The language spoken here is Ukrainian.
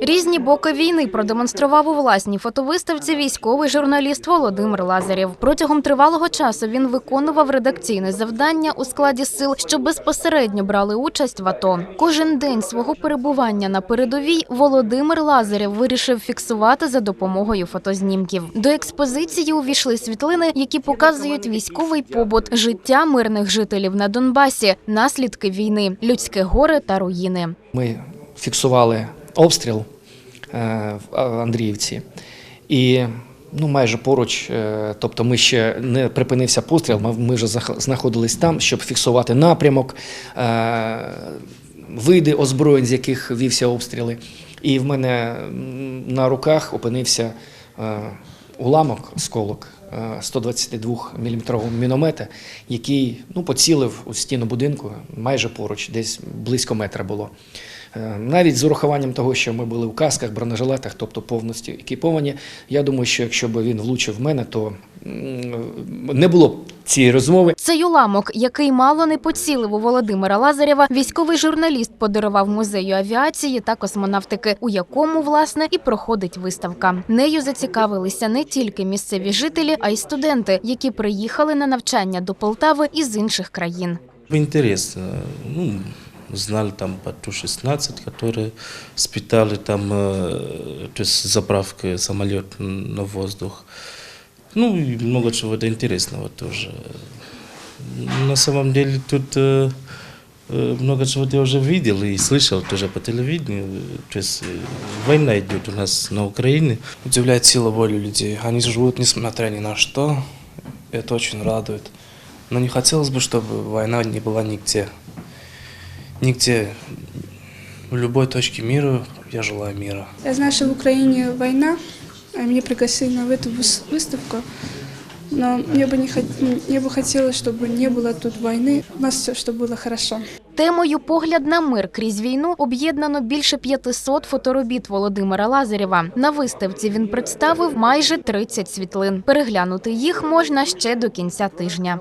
Різні боки війни продемонстрував у власній фотовиставці військовий журналіст Володимир Лазарєв. Протягом тривалого часу він виконував редакційне завдання у складі сил, що безпосередньо брали участь в АТО. Кожен день свого перебування на передовій Володимир Лазарєв вирішив фіксувати за допомогою фотознімків. До експозиції увійшли світлини, які показують військовий побут, життя мирних жителів на Донбасі, наслідки війни, людське горе та руїни. Ми фіксували обстріл е, в Андріївці, і ну, майже поруч, е, тобто ми ще не припинився постріл, ми, вже знаходились там, щоб фіксувати напрямок, е, види озброєнь, з яких вівся обстріли. І в мене на руках опинився е, уламок, сколок 122 мм міномета, який ну, поцілив у стіну будинку майже поруч, десь близько метра було. Е, Навіть з урахуванням того, що ми були в касках, бронежилетах, тобто повністю екіповані, я думаю, що якщо б він влучив в мене, то не було б цієї розмови. Цей уламок, який мало не поцілив у Володимира Лазарєва, військовий журналіст подарував музею авіації та космонавтики, у якому власне і проходить виставка. Нею зацікавилися не тільки місцеві жителі, а й студенти, які приїхали на навчання до Полтави із інших країн. Интересно. Ну, знали там по Ту-16, которые испытали там, э, то есть заправка самолет на воздух. Ну и много чего то интересного тоже. На самом деле тут э, э, много чего я уже видел и слышал тоже по телевидению. То есть война идет у нас на Украине. удивляет сила воли людей. Они живут несмотря ни на что. Это очень радует. Но не хотелось бы, чтобы война не была нигде. Нигде. В любой точке мира я желаю мира. Я знаю, что в Украине война, а меня пригласили на эту выс- выставку. Но мне бы, не хот- мне бы хотелось, чтобы не было тут войны, у нас все, чтобы было хорошо. Темою Погляд на мир крізь війну об'єднано більше 500 фоторобіт Володимира Лазарєва. На виставці він представив майже 30 світлин. Переглянути їх можна ще до кінця тижня.